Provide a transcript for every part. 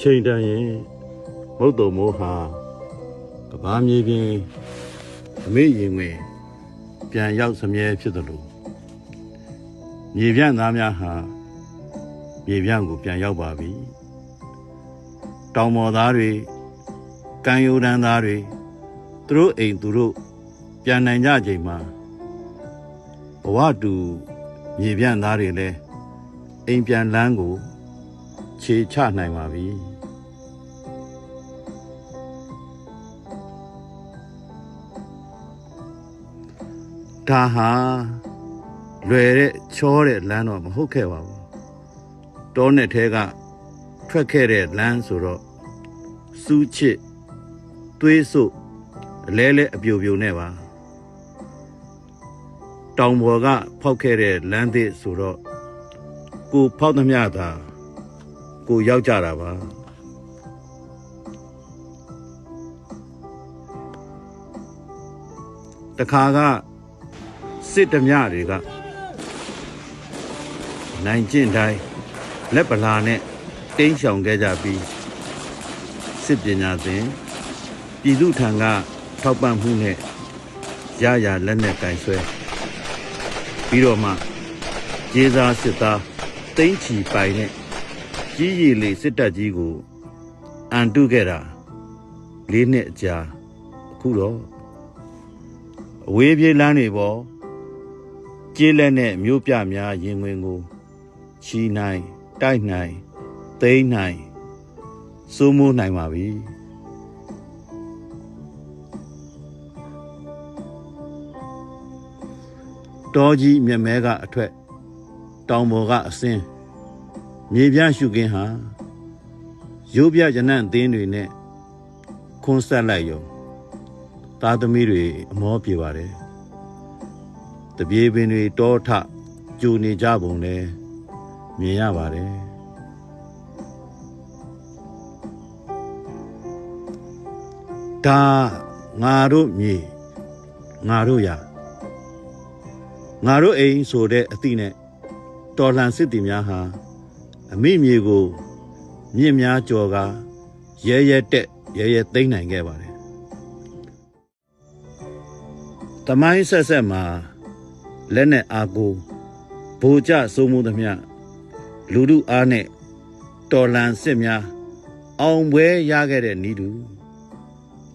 ချိန်တန်ရင်မုတ်တုံမိုးဟာကဘာမြေပြင်အမေရင်ဝင်ပြန်ရောက်စမြဲဖြစ်သလိုမြေပြန့်သားများဟာမြေပြန့်ကိုပြန်ရောက်ပါပြီတောင်မော်သားတွေကံယူတန်းသားတွေသူတို့အိမ်သူတို့ပြန်နိုင်ကြချိန်မှာဘဝတူမြေပြန့်သားတွေလည်းအိမ်ပြန်လန်းကို ခြေချနိုင်ပါပြီဒါဟာလွယ်တဲ့ချောတဲ့လမ်းတော့မဟုတ်ခဲ့ပါဘူးတောနဲ့ထဲကထွက်ခဲ့တဲ့လမ်းဆိုတော့စူးချစ်သွေးဆုပ်အလဲလဲအပြိုပြိုနဲ့ပါတောင်ပေါ်ကဖောက်ခဲ့တဲ့လမ်းသစ်ဆိုတော့ကိုဖောက်သမျှသာ ကိုရောက်ကြတာပါတခါကစစ်တမြတွေကနိုင်ကျင့်တိုင်းလက်ပလာနဲ့တင်းရှောင်ခဲ့ကြပြီးစစ်ပညာသင်ပြည်သူထံကထောက်ပံ့မှုနဲ့ရရလက်နဲ့ကင်ဆွဲပြီးတော့မှကျေးစားစစ်သားတိမ့်ချီပိုင်နဲ့ ကြီးရည်လေးစစ်တပ်ကြီးကိုအန်တုခဲ့တာလေးနှစ်အကြာအခုတော့အဝေးပြေးလမ်းတွေပေါ်ကျေးလက်နဲ့မြို့ပြများရင်ဝင်ကိုချီနိုင်တိုက်နိုင်သိမ်းနိုင်စိုးမိုးနိုင်ပါပြီတော်ကြီးမြက်မဲကအထွက်တောင်ပေါ်ကအစင်း မြေပြန့်ရှုခင်းဟာရုပ်ပြရနံ့အသင်းတွေနဲ့ခွန်းဆက်လိုက်ရောသားသမီးတွေအမောပြေပါတယ်တပြေပင်တွေတောထကြိုနေကြပုံလဲမြင်ရပါတယ်ဒါငါတို့မြေငါတို့ရငါတို့အိမ်ဆိုတဲ့အသည့်နဲ့တော်လှန်စစ်တီများဟာ အမိမြေကိုမြင့်များကြော်ကာရဲရဲတက်ရဲရဲသိမ့်နိုင်ခဲ့ပါတယ်။တမိုင်းဆက်ဆက်မှာလက်နဲ့အားကိုဗိုလ်ကျစိုးမှုသမျှလူတို့အားနဲ့တော်လန်စစ်များအောင်ပွဲရခဲ့တဲ့ဤသူ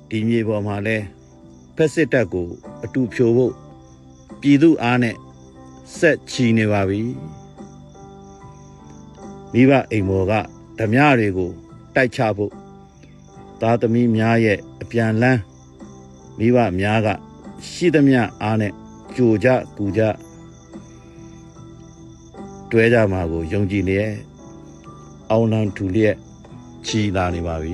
ဒီမြေပေါ်မှာလဲဖက်စစ်တပ်ကို အတူဖြိုဖို့ပြည်သူအားနဲ့ဆက်ချီနေပါပြီ။ မိဘအိမ်မော်ကဓမြတွေကိုတိုက်ချဖို့သားသမီးများရဲ့အပြန်လန်းမိဘများကရှိသမျှအားနဲ့ကြိုကြကူကြတွဲကြမှာကိုယုံကြည်လျက်အောင်လံထူလျက်ချီလာနေပါပြီ